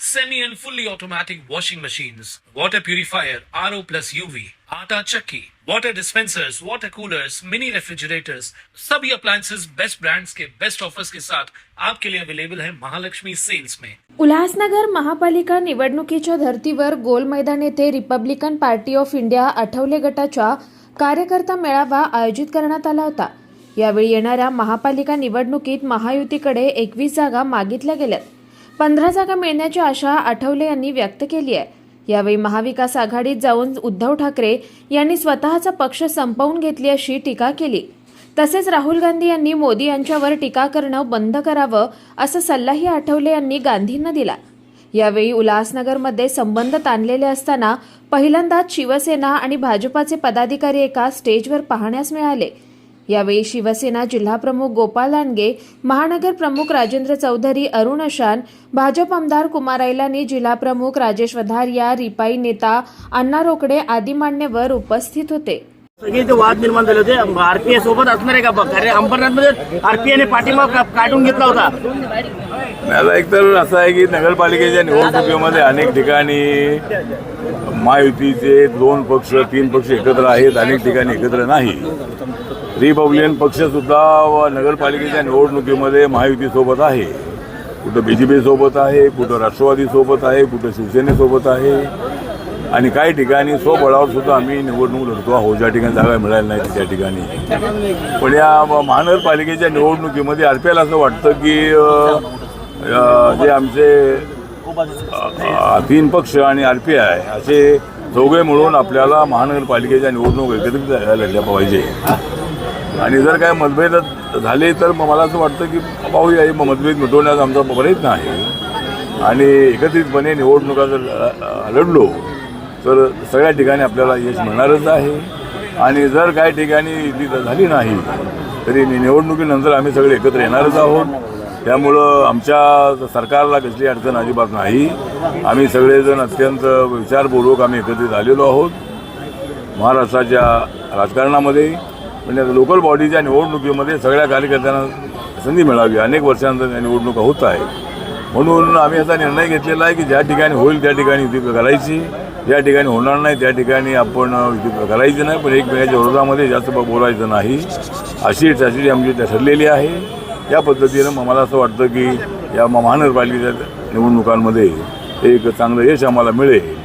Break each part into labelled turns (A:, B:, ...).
A: semi and fully automatic washing machines, water purifier, RO plus UV, आटा चक्की, water dispensers, water coolers, mini refrigerators, सभी appliances best brands के best offers के साथ आपके लिए अवेलेबल है महालक्ष्मी सेल्स में
B: उल्हासनगर महापालिका निवडणुकीच्या धर्तीवर गोल मैदान येथे Republican Party of India Athawale गटाच्या कार्यकर्ता मेळावा आयोजित करण्यात आला होता. यावेळी येणाऱ्या महापालिका निवडणुकीत महायुतीकडे एकवीस जागा मागितल्या गेल्यात. पंधरा जागा मिळण्याची आशा आठवले यांनी व्यक्त केली आहे. यावेळी महाविकास आघाडीत जाऊन उद्धव ठाकरे यांनी स्वतःचा पक्ष संपवून घेतली अशी टीका केली. तसेच राहुल गांधी यांनी मोदी यांच्यावर टीका करणं बंद करावं असा सल्लाही आठवले यांनी गांधींना दिला. यावेळी उल्हासनगरमध्ये संबंध ताणलेले असताना पहिल्यांदाच शिवसेना आणि भाजपाचे पदाधिकारी एका स्टेजवर पाहण्यास मिळाले. यावेळी शिवसेना जिल्हाप्रमुख गोपाल लांडगे महानगर प्रमुख राजेंद्र चौधरी अरुण अशान भाजप आमदार कुमार ऐलानी जिल्हाप्रमुख राजेश वधारिया रिपाई नेता अण्णा रोकडे आदी मान्यवर उपस्थित होते.
C: सगळे जे वाद निर्माण झाले होते. आरपीआय सोबत असणार आहे का बघ? कारण अंबरनाथमध्ये आरपीआयने पाठिंबा काढून घेतला होता.
D: आता एक तर असं आहे की नगरपालिकेच्या निवडणुकीमध्ये अनेक ठिकाणी महायुतीचे दोन पक्ष तीन पक्ष एकत्र आहेत. अनेक ठिकाणी एकत्र नाही. रिपब्लिकन पक्षसुद्धा व नगरपालिकेच्या निवडणुकीमध्ये महायुतीसोबत आहे. कुठं बी जे पीसोबत आहे कुठं राष्ट्रवादीसोबत आहे कुठं शिवसेनेसोबत आहे. आणि काही ठिकाणी स्वबळावर सुद्धा आम्ही निवडणूक लढतो आहोत. ज्या ठिकाणी जागा मिळायला नाही त्या ठिकाणी. पण या महानगरपालिकेच्या निवडणुकीमध्ये आर पी एल असं वाटतं की जे आमचे तीन पक्ष आणि आर पी आय असे चौघे मिळून आपल्याला महानगरपालिकेच्या निवडणूक एकत्रित लढल्या पाहिजे. आणि जर काय मतभेद झाले तर मग मला असं वाटतं की पाहूया हे मतभेद मिटवण्याचा आमचा प्रयत्न आहे आणि एकत्रितपणे निवडणुका जर लढलो तर सगळ्या ठिकाणी आपल्याला यश मिळणारच आहे. आणि जर काही ठिकाणी ती झाली नाही तरी निवडणुकीनंतर आम्ही सगळे एकत्र येणारच आहोत. त्यामुळं आमच्या सरकारला कसली अडचण अजिबात नाही. आम्ही सगळेजण अत्यंत विचारपूर्वक आम्ही एकत्रित आलेलो आहोत. महाराष्ट्राच्या राजकारणामध्ये म्हणजे आता लोकल बॉडीच्या निवडणुकीमध्ये सगळ्या कार्यकर्त्यांना संधी मिळावी. अनेक वर्षांतर निवडणुका होत आहे म्हणून आम्ही असा निर्णय घेतलेला आहे की ज्या ठिकाणी होईल त्या ठिकाणी युती करायची ज्या ठिकाणी होणार नाही त्या ठिकाणी आपण युती करायची नाही. पण एकमेकाच्या विरोधामध्ये जास्त बोलायचं नाही. अशी strategy आमची त्या ठरलेली आहे. या पद्धतीनं मला असं वाटतं की या महानगरपालिकेच्या निवडणुकांमध्ये एक चांगलं यश आम्हाला मिळेल.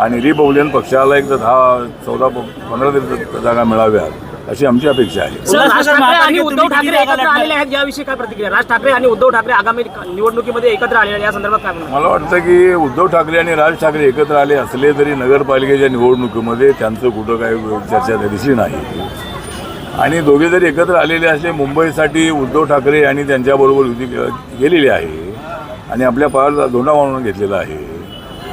D: आणि रिपब्लिकन पक्षाला एक तर दहा चौदा प- पंधरा तरी जागा मिळाव्यात. अशी आमची अपेक्षा आहे.
C: राज ठाकरे आणि उद्धव ठाकरे एकत्र आलेले आहेत याविषयी काय प्रतिक्रिया? राज ठाकरे आणि उद्धव ठाकरे आगामी निवडणुकीमध्ये एकत्र आलेले आहेत या संदर्भात काय
D: मला वाटतं की उद्धव ठाकरे आणि राज ठाकरे एकत्र आले असले तरी नगरपालिकेच्या निवडणुकीमध्ये त्यांचं कुठं काही चर्चा दिसली नाही. आणि दोघे जरी एकत्र आलेले असले मुंबईसाठी उद्धव ठाकरे आणि त्यांच्याबरोबर युती गेलेली आहे आणि आपल्या पायाला धोंडा मारून घेतलेला आहे.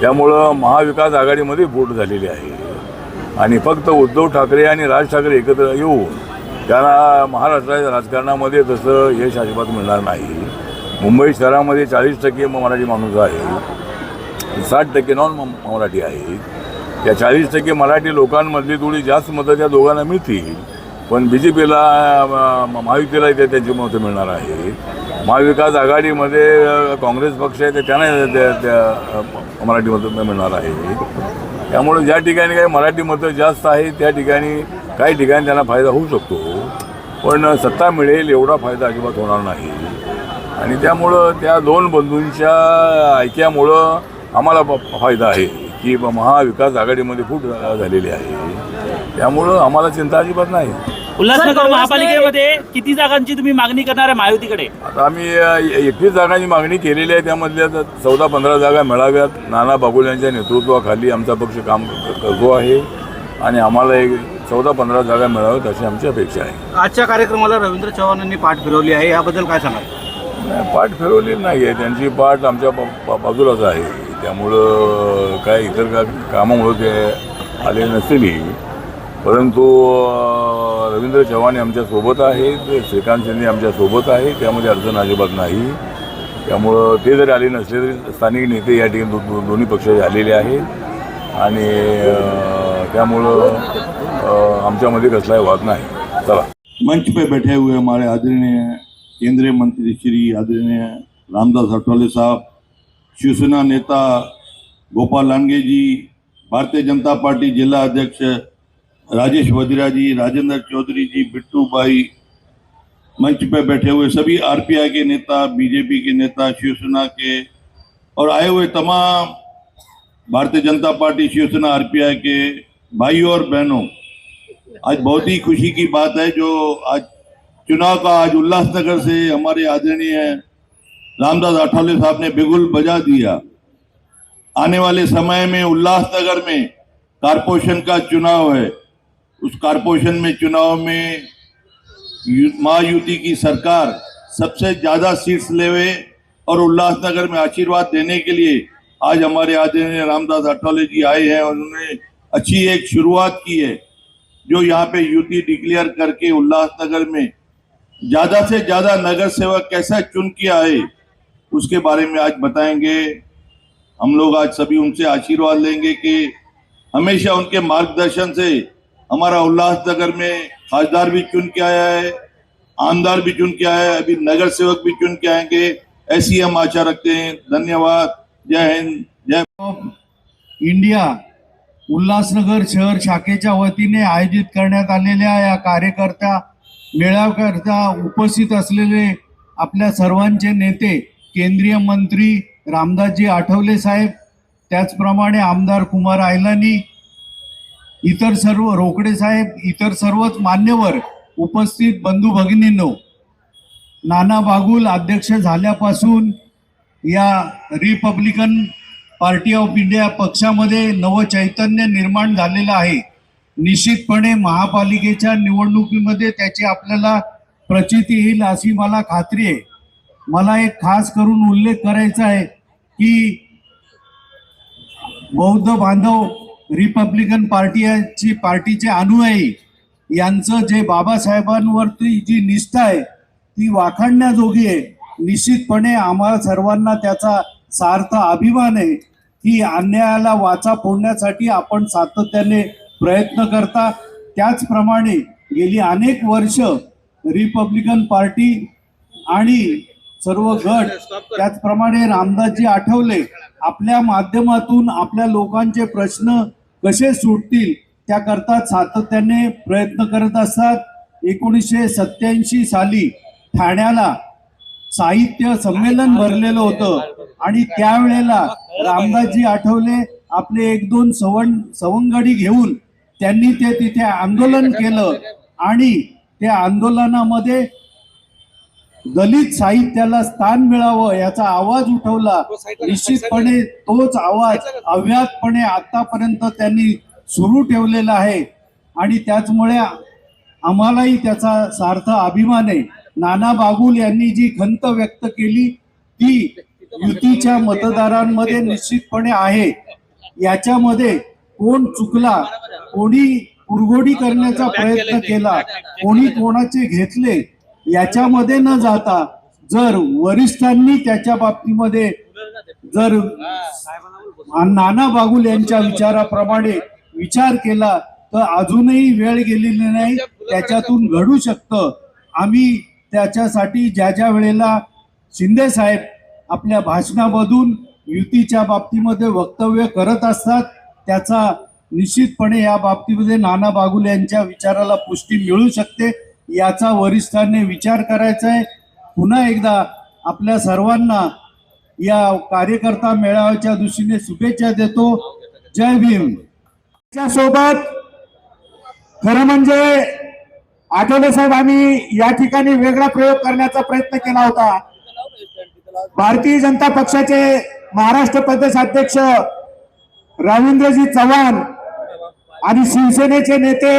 D: त्यामुळं महाविकास आघाडीमध्ये फूट झालेली आहे. आणि फक्त उद्धव ठाकरे आणि राज ठाकरे एकत्र येऊन त्यांना महाराष्ट्राच्या राजकारणामध्ये तसं यश अजिबात मिळणार नाही. मुंबई शहरामध्ये चाळीस टक्के मराठी माणूस आहे साठ टक्के नॉन मराठी आहेत. त्या चाळीस टक्के मराठी लोकांमधली थोडी जास्त मतं त्या दोघांना मिळतील. पण बी जे पीला महायुतीला ते त्यांची मतं मिळणार आहे महाविकास आघाडीमध्ये काँग्रेस पक्ष आहे ते त्यांना त्या त्या मराठी मतं मिळणार आहे त्यामुळे ज्या ठिकाणी काही मराठी मतं जास्त आहे त्या ठिकाणी काही ठिकाणी त्यांना फायदा होऊ शकतो. पण सत्ता मिळेल एवढा फायदा अजिबात होणार नाही. आणि त्यामुळं त्या दोन बंधूंच्या ऐक्यामुळं आम्हाला फायदा आहे की महाविकास आघाडीमध्ये फूट झालेली आहे. त्यामुळं आम्हाला चिंता अजिबात नाही.
E: उल्हासनगर महापालिकेमध्ये किती जागांची तुम्ही मागणी करणार आहे महायुतीकडे
D: आता आम्ही एकवीस जागांची मागणी केलेली आहे त्यामधल्या तर चौदा पंधरा जागा मिळाव्यात. नाना बागुल यांच्या नेतृत्वाखाली आमचा पक्ष काम करतो आहे. आणि आम्हाला एक चौदा पंधरा जागा मिळाव्यात अशी आमची अपेक्षा आहे.
F: आजच्या कार्यक्रमाला रवींद्र चव्हाणांनी पाठ फिरवली आहे. याबद्दल काय सांगाल?
D: पाठ फिरवली नाही आहे. त्यांची पाठ आमच्या बाजूलाच आहे. त्यामुळं काय इतर का कामामुळं ते आले नसतील. परंतु रवींद्र चव्हाण आमच्यासोबत आहेत श्रीकांत शिंदे आमच्यासोबत आहे त्यामध्ये अडचण अजिबात नाही. त्यामुळं ते जरी आले नसले तरी स्थानिक नेते या ठिकाणी दो- दोन्ही पक्षाचे आलेले आहेत. आणि त्यामुळं आमच्यामध्ये कसलाही वाद नाही. चला.
G: मंच पे बैठे हुए हमारे आदरणीय केंद्रीय मंत्री श्री आदरणीय रामदास अठवाले साहब शिवसेना नेता गोपाल लांडगे जी भारतीय जनता पार्टी जिला अध्यक्ष राजेश वधिरा जी, राजेंद्र चौधरी जी, बिट्टू भाई, मंच पे बैठे हुए सभी आरपीआई के नेता, बीजेपी के नेता, शिवसेना के, और आए हुए तमाम भारतीय जनता पार्टी शिवसेना आरपीआई के भाइयों और बहनों, आज बहुत ही खुशी की बात है जो आज चुनाव का आज उल्लासनगर से हमारे आदरणीय रामदास अठावले साहब ने बिगुल बजा दिया। आने वाले समय में उल्लासनगर में कारपोरेशन का चुनाव है। उस कारपोरेशन में, चुनाव में महायुति की सरकार सबसे ज़्यादा सीट्स लेवे और उल्लासनगर में आशीर्वाद देने के लिए आज हमारे आदरणीय रामदास अठावले जी आए हैं और उन्होंने अच्छी एक शुरुआत की है, जो यहाँ पे युति डिक्लेयर करके उल्लासनगर में ज़्यादा से ज़्यादा नगर सेवक कैसा चुन के आए, उसके बारे में आज बताएँगे। हम लोग आज सभी उनसे आशीर्वाद लेंगे कि हमेशा उनके मार्गदर्शन से हमारा उल्लासनगर में खासदार भी चुन के आया है आमदार भी चुन के आया है अभी नगर सेवक भी चुन के आएंगे ऐसी हम आशा रखते हैं। धन्यवाद। जय हिंद जय
H: इंडिया उल्हासनगर शहर शाखेच्या वतीने आयोजित करण्यात आलेल्या या कार्यकर्त्या मेळाव्याकरता उपस्थित असलेले आपल्या सर्वांचे नेते केंद्रीय मंत्री रामदासजी आठवले साहेब त्याचप्रमाणे आमदार कुमार आयलानी इतर सर्व रोकडे साहेब इतर सर्वच मान्यवर उपस्थित बंधू भगिनींनो नाना बागुल अध्यक्ष झाल्यापासून या रिपब्लिकन पार्टी ऑफ इंडिया पक्षामध्ये नवचैतन्य निर्माण झालेलं आहे. निश्चितपणे महापालिकेच्या निवडणुकीमध्ये त्याची आपल्याला प्रचिती येईल अशी मला खात्री आहे. मला एक खास करून उल्लेख करायचा आहे की बौद्ध बांधव रिपब्लिकन पार्टीची पार्टीचे अनुयायी यांचं जे बाबासाहेबांवरती जी निष्ठा आहे ती वाखाणण्याजोगी आहे. निश्चितपणे आम्हाला सर्वांना त्याचा सार्थ अभिमान आहे. की अन्यायाला वाचा फोडण्यासाठी आपण सातत्याने प्रयत्न करता. त्याचप्रमाणे गेली अनेक वर्ष रिपब्लिकन पार्टी आणि सर्व गट त्याचप्रमाणे रामदासजी आठवले. आपल्या माध्यमातून आपल्या लोकांचे प्रश्न कसे सुटतील त्याकरता सातत्याने प्रयत्न करत असतात. एकोणीसशे सत्याऐंशी साली ठाण्याला साहित्य संमेलन भरलेलं होतं. आणि त्यावेळेला रामदासजी आठवले आपले एक दोन सवंग सवंगडी घेऊन त्यांनी ते तिथे आंदोलन केलं. आणि त्या आंदोलनामध्ये दलित साहित्याला स्थान मिळावं याचा आवाज उठवला. निश्चितपणे तोच आवाज अव्यातपणे आतापर्यंत त्यांनी सुरू ठेवलेला आहे. आणि त्याचमुळे आम्हालाही त्याचा सार्थ अभिमान आहे. नाना बागुल यांनी जी खंत व्यक्त केली ती युतीच्या मतदारांमध्ये निश्चितपणे आहे. याच्यामध्ये कोण चुकला कोणी उरगोडी करण्याचा प्रयत्न केला कोणी कोणाचे घेतले याच्यामध्ये न जाता जर वरिष्ठांनी त्याच्या बाबतीमध्ये जर नाना बागुल यांच्या विचाराप्रमाणे विचार केला तर अजूनही वेळ गेलेली नाही. त्याच्यातून घडू शकतं. आम्ही त्याच्यासाठी ज्या ज्या वेळेला शिंदे साहेब आपल्या भाषणामधून युतीच्या बाबतीमध्ये वक्तव्य करत असतात त्याचा निश्चितपणे या बाबतीमध्ये नाना बागुल यांच्या विचाराला पुष्टी मिळू शकते. याचा वरिष्ठांनी विचार करायचा आहे पुन्हा एकदा आपल्या सर्वांना या कार्यकर्ता मेळाव्याच्या दृष्टीने शुभेच्छा देतो. जय भीम. सोबत खरं म्हणजे आठवले साहेब आम्ही या ठिकाणी वेगळा प्रयोग करण्याचा प्रयत्न केला होता. भारतीय जनता पक्षाचे महाराष्ट्र प्रदेश अध्यक्ष रवींद्रजी चव्हाण आणि शिवसेनेचे नेते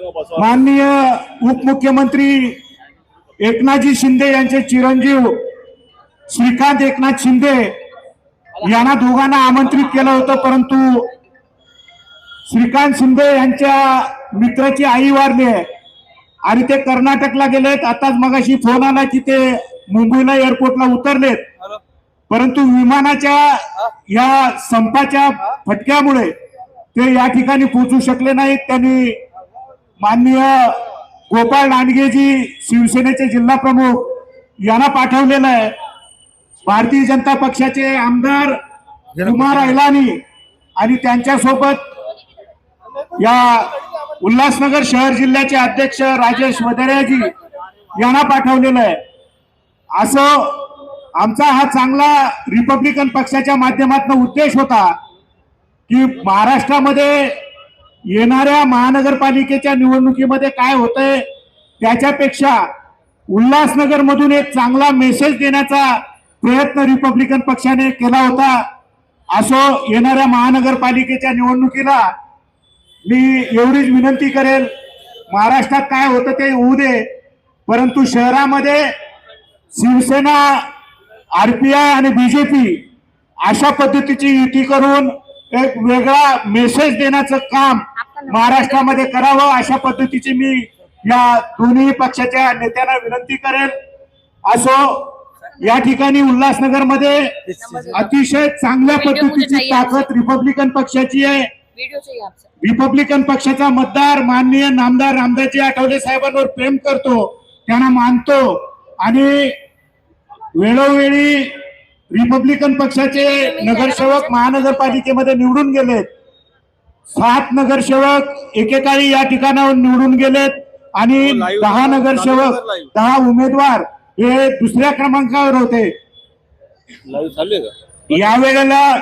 H: माननीय उपमुख्यमंत्री एकनाथजी शिंदे यांचे चिरंजीव श्रीकांत एकनाथ शिंदे यांना दोघांना आमंत्रित केलं होतं परंतु श्रीकांत शिंदे यांच्या
I: मित्राची आई वारली आहे. आणि ते कर्नाटकला गेलेत. आताच मगाशी फोन आला की ते मुंबईला एअरपोर्टला उतरलेत. परंतु विमानाच्या या संपाच्या फटक्यामुळे ते या ठिकाणी पोहोचू शकले नाहीत. त्यांनी माननीय गोपाळ नांडगेजी शिवसेनेचे जिल्हा प्रमुख यांना पाठवलेलं आहे. भारतीय जनता पक्षाचे आमदार कुमार ऐलानी आणि त्यांच्यासोबत या उल्हासनगर शहर जिल्ह्याचे अध्यक्ष राजेश वदरेजी यांना पाठवलेलं आहे. असं आमचा हा चांगला रिपब्लिकन पक्षाच्या माध्यमातून उद्देश होता की महाराष्ट्रामध्ये येणाऱ्या महानगरपालिकेच्या निवडणुकीमध्ये काय होतंय त्याच्यापेक्षा उल्हासनगर मधून एक चांगला मेसेज देण्याचा प्रयत्न रिपब्लिकन पक्षाने केला होता. असो येणाऱ्या महानगरपालिकेच्या निवडणुकीला मी एवढीच विनंती करेल महाराष्ट्रात काय होतं ते होऊ दे परंतु शहरामध्ये शिवसेना आरपीआय आणि बीजेपी अशा पद्धतीची युती करून एक वेगळा मेसेज देण्याचं काम महाराष्ट्रामध्ये करावं अशा पद्धतीची मी या दोन्ही पक्षाच्या नेत्यांना विनंती करेल असो या ठिकाणी उल्हासनगरमध्ये अतिशय चांगल्या पद्धतीची ताकद रिपब्लिकन पक्षाची आहे. रिपब्लिकन पक्षाचा मतदार माननीय नामदार रामदासजी आठवले साहेबांवर प्रेम करतो त्यांना मानतो. आणि वेळोवेळी रिपब्लिकन पक्षाचे नगरसेवक महानगरपालिकेमध्ये निवडून गेलेत. सात नगरसेवक एकेकाळी या ठिकाणावर निवडून गेलेत आणि दहा नगरसेवक दहा उमेदवार हे दुसऱ्या क्रमांकावर होते. यावेळेला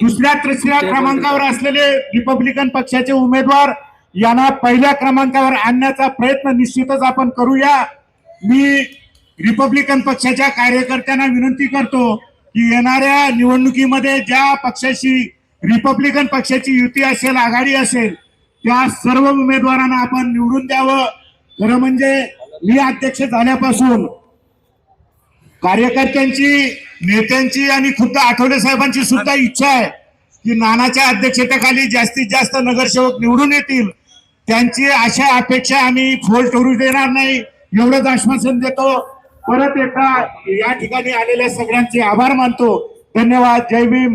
I: दुसऱ्या तिसऱ्या क्रमांकावर असलेले रिपब्लिकन पक्षाचे उमेदवार यांना पहिल्या क्रमांकावर आणण्याचा प्रयत्न निश्चितच आपण करूया. मी रिपब्लिकन पक्षाच्या कार्यकर्त्यांना विनंती करतो की येणाऱ्या निवडणुकीमध्ये ज्या पक्षाशी रिपब्लिकन पक्षाची युती असेल आघाडी असेल त्या सर्व उमेदवारांना आपण निवडून द्यावं. खरं म्हणजे मी अध्यक्ष झाल्यापासून कार्यकर्त्यांची नेत्यांची आणि खुद्द आठवले साहेबांची सुद्धा इच्छा आहे की नानाच्या अध्यक्षतेखाली जास्तीत जास्त नगरसेवक निवडून येतील. त्यांची अशा अपेक्षा आम्ही फोल ठरू देणार नाही. एवढंच आश्वासन देतो. परत एकदा या ठिकाणी आलेल्या सगळ्यांचे आभार मानतो. धन्यवाद. जय भीम.